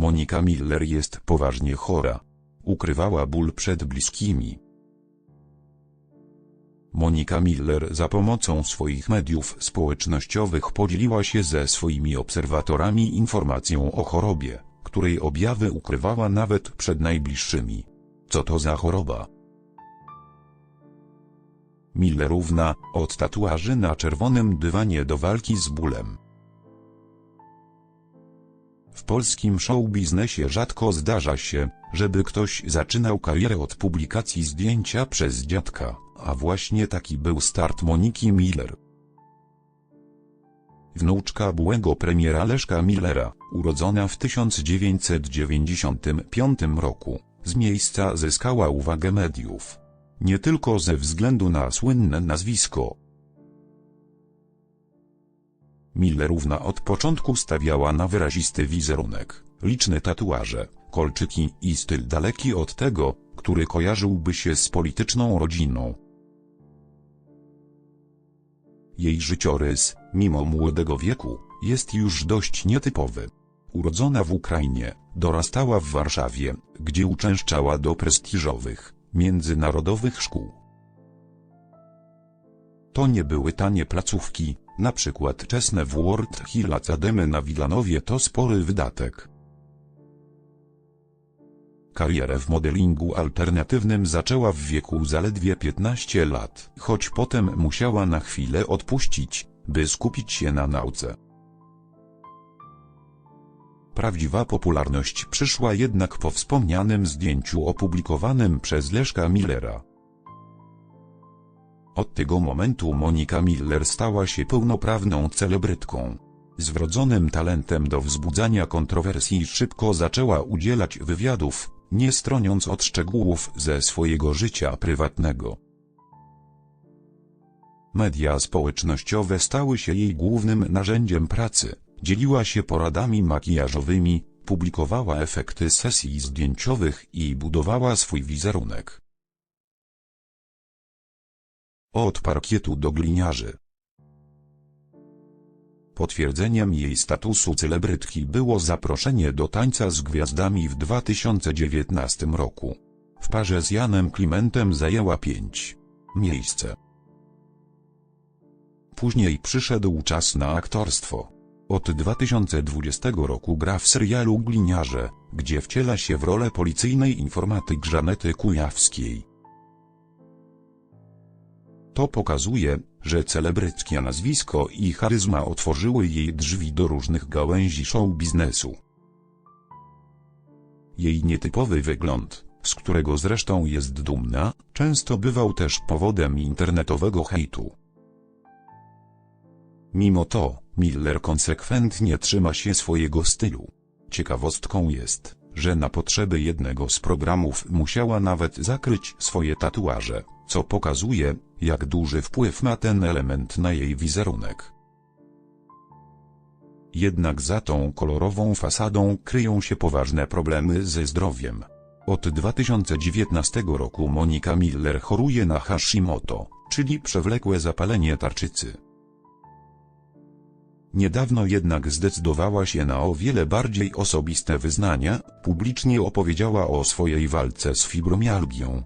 Monika Miller jest poważnie chora. Ukrywała ból przed bliskimi. Monika Miller za pomocą swoich mediów społecznościowych podzieliła się ze swoimi obserwatorami informacją o chorobie, której objawy ukrywała nawet przed najbliższymi. Co to za choroba? Millerówna, od tatuaży na czerwonym dywanie do walki z bólem. W polskim showbiznesie rzadko zdarza się, żeby ktoś zaczynał karierę od publikacji zdjęcia przez dziadka, a właśnie taki był start Moniki Miller. Wnuczka byłego premiera Leszka Millera, urodzona w 1995 roku, z miejsca zyskała uwagę mediów. Nie tylko ze względu na słynne nazwisko. Millerówna od początku stawiała na wyrazisty wizerunek, liczne tatuaże, kolczyki i styl daleki od tego, który kojarzyłby się z polityczną rodziną. Jej życiorys, mimo młodego wieku, jest już dość nietypowy. Urodzona w Ukrainie, dorastała w Warszawie, gdzie uczęszczała do prestiżowych, międzynarodowych szkół. To nie były tanie placówki, na przykład czesne w World Hill Academy na Wilanowie to spory wydatek. Karierę w modelingu alternatywnym zaczęła w wieku zaledwie 15 lat, choć potem musiała na chwilę odpuścić, by skupić się na nauce. Prawdziwa popularność przyszła jednak po wspomnianym zdjęciu opublikowanym przez Leszka Millera. Od tego momentu Monika Miller stała się pełnoprawną celebrytką. Z wrodzonym talentem do wzbudzania kontrowersji szybko zaczęła udzielać wywiadów, nie stroniąc od szczegółów ze swojego życia prywatnego. Media społecznościowe stały się jej głównym narzędziem pracy, dzieliła się poradami makijażowymi, publikowała efekty sesji zdjęciowych i budowała swój wizerunek. Od parkietu do gliniarzy. Potwierdzeniem jej statusu celebrytki było zaproszenie do tańca z gwiazdami w 2019 roku. W parze z Janem Klimentem zajęła pięć miejsce. Później przyszedł czas na aktorstwo. Od 2020 roku gra w serialu Gliniarze, gdzie wciela się w rolę policyjnej informatyk Żanety Kujawskiej. To pokazuje, że celebryckie nazwisko i charyzma otworzyły jej drzwi do różnych gałęzi show biznesu. Jej nietypowy wygląd, z którego zresztą jest dumna, często bywał też powodem internetowego hejtu. Mimo to, Miller konsekwentnie trzyma się swojego stylu. Ciekawostką jest, że na potrzeby jednego z programów musiała nawet zakryć swoje tatuaże, co pokazuje, jak duży wpływ ma ten element na jej wizerunek. Jednak za tą kolorową fasadą kryją się poważne problemy ze zdrowiem. Od 2019 roku Monika Miller choruje na Hashimoto, czyli przewlekłe zapalenie tarczycy. Niedawno jednak zdecydowała się na o wiele bardziej osobiste wyznania, publicznie opowiedziała o swojej walce z fibromialgią.